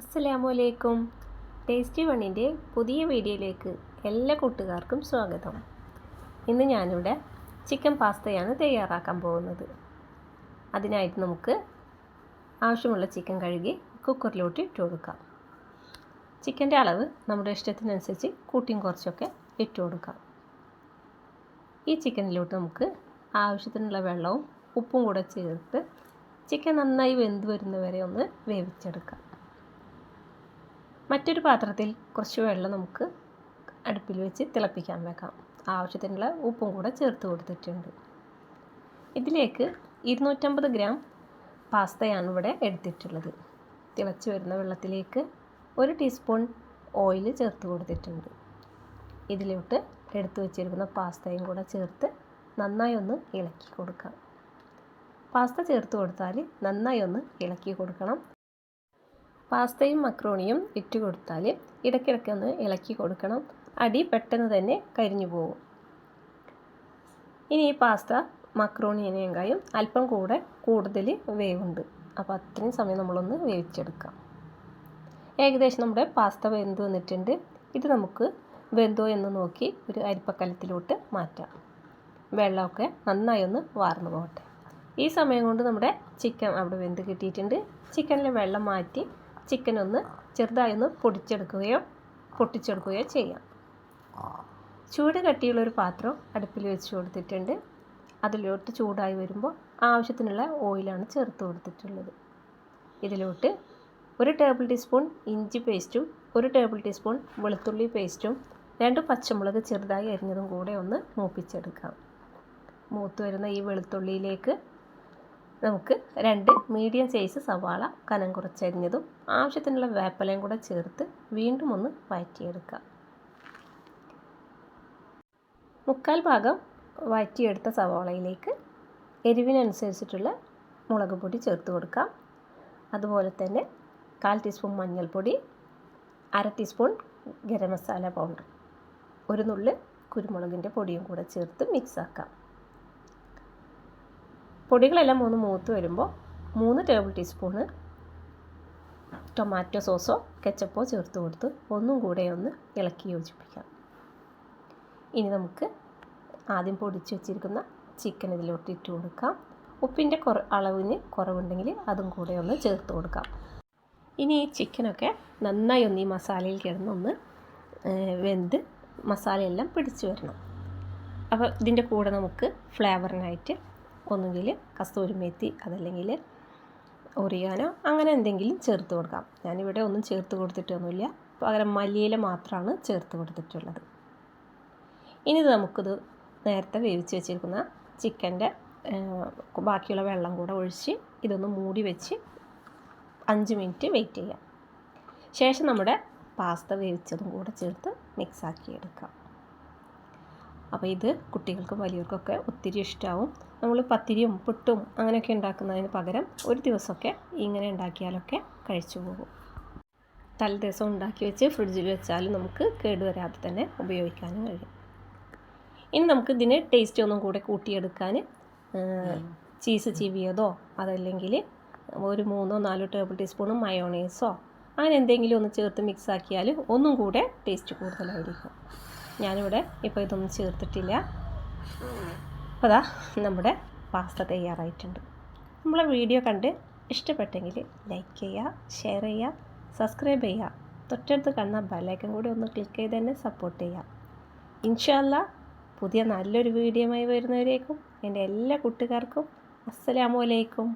അസ്സലാമലൈക്കും ടേസ്റ്റി വണ്ണിന്റെ പുതിയ വീഡിയോയിലേക്ക് എല്ലാ കൂട്ടുകാർക്കും സ്വാഗതം. ഇന്ന് ഞാനിവിടെ ചിക്കൻ പാസ്തയാണ് തയ്യാറാക്കാൻ പോകുന്നത്. അതിനായിട്ട് നമുക്ക് ആവശ്യമുള്ള ചിക്കൻ കഴുകി കുക്കറിലോട്ട് ഇട്ട് കൊടുക്കാം. ചിക്കന്റെ അളവ് നമ്മുടെ ഇഷ്ടത്തിനനുസരിച്ച് കൂട്ടിയും കുറച്ചൊക്കെ ഇട്ട് കൊടുക്കാം. ഈ ചിക്കനിലോട്ട് നമുക്ക് ആവശ്യത്തിനുള്ള വെള്ളവും ഉപ്പും കൂടെ ചേർത്ത് ചിക്കൻ നന്നായി വെന്ത് വരുന്നവരെ ഒന്ന് വേവിച്ചെടുക്കാം. മറ്റൊരു പാത്രത്തിൽ കുറച്ച് വെള്ളം നമുക്ക് അടുപ്പിൽ വെച്ച് തിളപ്പിക്കാൻ വെക്കാം. ആവശ്യത്തിനുള്ള ഉപ്പും കൂടെ ചേർത്ത് കൊടുത്തിട്ടുണ്ട്. ഇതിലേക്ക് ഇരുന്നൂറ്റമ്പത് ഗ്രാം പാസ്തയാണ് ഇവിടെ എടുത്തിട്ടുള്ളത്. തിളച്ച് വരുന്ന വെള്ളത്തിലേക്ക് ഒരു ടീസ്പൂൺ ഓയിൽ ചേർത്ത് കൊടുത്തിട്ടുണ്ട്. ഇതിലോട്ട് എടുത്തു വെച്ചിരിക്കുന്ന പാസ്തയും കൂടെ ചേർത്ത് നന്നായി ഒന്ന് ഇളക്കി കൊടുക്കാം. പാസ്ത ചേർത്ത് കൊടുത്താൽ നന്നായി ഒന്ന് ഇളക്കി കൊടുക്കണം. പാസ്തയും മക്രോണിയും ഇട്ട് കൊടുത്താൽ ഇടയ്ക്കിടയ്ക്ക് ഒന്ന് ഇളക്കി കൊടുക്കണം. അടി പെട്ടെന്ന് തന്നെ കരിഞ്ഞു പോകും. ഇനി ഈ പാസ്ത മക്രോണിയേക്കായും അല്പം കൂടെ കൂടുതൽ വേവുണ്ട്. അപ്പോൾ അത്രയും സമയം നമ്മളൊന്ന് വേവിച്ചെടുക്കാം. ഏകദേശം നമ്മുടെ പാസ്ത വെന്ത് വന്നിട്ടുണ്ട്. ഇത് നമുക്ക് വെന്തോ എന്ന് നോക്കി ഒരു അരിപ്പക്കലത്തിലോട്ട് മാറ്റാം. വെള്ളമൊക്കെ നന്നായി ഒന്ന് വാർന്നു പോകട്ടെ. ഈ സമയം കൊണ്ട് നമ്മുടെ ചിക്കൻ അവിടെ വെന്ത് കിട്ടിയിട്ടുണ്ട്. ചിക്കനിലെ വെള്ളം മാറ്റി ചിക്കൻ ഒന്ന് ചെറുതായി ഒന്ന് പൊടിച്ചെടുക്കുകയോ പൊട്ടിച്ചെടുക്കുകയോ ചെയ്യാം. ചൂട് കട്ടിയുള്ളൊരു പാത്രം അടുപ്പിൽ വെച്ച് കൊടുത്തിട്ടുണ്ട്. അതിലോട്ട് ചൂടായി വരുമ്പോൾ ആവശ്യത്തിനുള്ള ഓയിലാണ് ചേർത്ത് കൊടുത്തിട്ടുള്ളത്. ഇതിലോട്ട് ഒരു ടേബിൾ ടീസ്പൂൺ ഇഞ്ചി പേസ്റ്റും ഒരു ടേബിൾ ടീസ്പൂൺ വെളുത്തുള്ളി പേസ്റ്റും രണ്ട് പച്ചമുളക് ചെറുതായി അരിഞ്ഞതും കൂടെ ഒന്ന് മൂപ്പിച്ചെടുക്കാം. മൂത്ത് വരുന്ന ഈ വെളുത്തുള്ളിയിലേക്ക് നമുക്ക് രണ്ട് മീഡിയം സൈസ് സവാള കനം കുറച്ചരിഞ്ഞതും ആവശ്യത്തിനുള്ള വേപ്പലയും കൂടെ ചേർത്ത് വീണ്ടും ഒന്ന് വഴറ്റിയെടുക്കാം. മുക്കാൽ ഭാഗം വഴറ്റിയെടുത്ത സവാളയിലേക്ക് എരിവിനനുസരിച്ചിട്ടുള്ള മുളക് പൊടി ചേർത്ത് കൊടുക്കാം. അതുപോലെ തന്നെ കാൽ ടീസ്പൂൺ മഞ്ഞൾപ്പൊടി അര ടീസ്പൂൺ ഗരം മസാല പൗഡർ ഒരു നുള്ള് കുരുമുളകിന്റെ പൊടിയും കൂടെ ചേർത്ത് മിക്സാക്കാം പൊടികളെല്ലാം ഒന്ന് മൂത്ത് വരുമ്പോൾ മൂന്ന് ടേബിൾ ടീസ്പൂണ് ടൊമാറ്റോ സോസോ കെച്ചപ്പോ ചേർത്ത് കൊടുത്ത് ഒന്നും കൂടെ ഒന്ന് ഇളക്കി യോജിപ്പിക്കാം. ഇനി നമുക്ക് ആദ്യം പൊടിച്ച് വെച്ചിരിക്കുന്ന ചിക്കൻ ഇതിലോട്ട് ഇട്ട് കൊടുക്കാം. ഉപ്പിന്റെ കുറ അളവിന് കുറവുണ്ടെങ്കിൽ അതും കൂടെ ഒന്ന് ചേർത്ത് കൊടുക്കാം. ഇനി ഈ ചിക്കനൊക്കെ നന്നായി ഒന്ന് ഈ മസാലയിൽ കിടന്നൊന്ന് വെന്ത് മസാലയെല്ലാം പിടിച്ചു വരണം. അപ്പോൾ ഇതിന്റെ കൂടെ നമുക്ക് ഫ്ലേവറിനായിട്ട് ഒന്നുകിൽ കസ്തൂരി മേത്തി അതല്ലെങ്കിൽ ഒറിയാനോ അങ്ങനെ എന്തെങ്കിലും ചേർത്ത് കൊടുക്കാം. ഞാനിവിടെ ഒന്നും ചേർത്ത് കൊടുത്തിട്ടൊന്നുമില്ല. പകരം മല്ലിയില മാത്രമാണ് ചേർത്ത് കൊടുത്തിട്ടുള്ളത്. ഇനി നമുക്കിത് നേരത്തെ വേവിച്ച് വെച്ചിരിക്കുന്ന ചിക്കന്റെ ബാക്കിയുള്ള വെള്ളം കൂടെ ഒഴിച്ച് ഇതൊന്ന് മൂടി വെച്ച് അഞ്ച് മിനിറ്റ് വെയിറ്റ് ചെയ്യാം. ശേഷം നമ്മുടെ പാസ്ത വേവിച്ചതും കൂടെ ചേർത്ത് മിക്സാക്കി എടുക്കാം. അപ്പോൾ ഇത് കുട്ടികൾക്കും വലിയവർക്കൊക്കെ ഒത്തിരി ഇഷ്ടമാവും നമ്മൾ പത്തിരിയും പുട്ടും അങ്ങനെയൊക്കെ ഉണ്ടാക്കുന്നതിന് പകരം ഒരു ദിവസമൊക്കെ ഇങ്ങനെ ഉണ്ടാക്കിയാലൊക്കെ കഴിച്ചു പോകും. തലേ ദിവസം ഉണ്ടാക്കി വെച്ച് ഫ്രിഡ്ജിൽ വെച്ചാൽ നമുക്ക് കേടുവരാതെ തന്നെ ഉപയോഗിക്കാനും കഴിയും. ഇനി നമുക്ക് ഇതിന് ടേസ്റ്റ് ഒന്നും കൂടെ കൂട്ടിയെടുക്കാൻ ചീസ് ചീവിയതോ അതല്ലെങ്കിൽ ഒരു മൂന്നോ നാലോ ടേബിൾ ടീസ്പൂൺ മയോണൈസോ അങ്ങനെ എന്തെങ്കിലും ഒന്ന് ചേർത്ത് മിക്സ് ആക്കിയാൽ ഒന്നും കൂടെ ടേസ്റ്റ് കൂടുതലായിരിക്കും. ഞാനിവിടെ ഇപ്പോൾ ഇതൊന്നും ചേർത്തിട്ടില്ല. അതാ നമ്മുടെ പാസ്ത തയ്യാറായിട്ടുണ്ട്. നമ്മളെ വീഡിയോ കണ്ട് ഇഷ്ടപ്പെട്ടെങ്കിൽ ലൈക്ക് ചെയ്യുക ഷെയർ ചെയ്യുക സബ്സ്ക്രൈബ് ചെയ്യുക. തൊട്ടടുത്ത് കാണുന്ന ബെല്ലൈക്കൻ കൂടി ഒന്ന് ക്ലിക്ക് ചെയ്ത് തന്നെ സപ്പോർട്ട് ചെയ്യുക. ഇൻഷാല്ല പുതിയ നല്ലൊരു വീഡിയോയുമായി വരുന്നവരേക്കും എന്റെ എല്ലാ കൂട്ടുകാർക്കും അസ്സലാമു അലൈക്കും.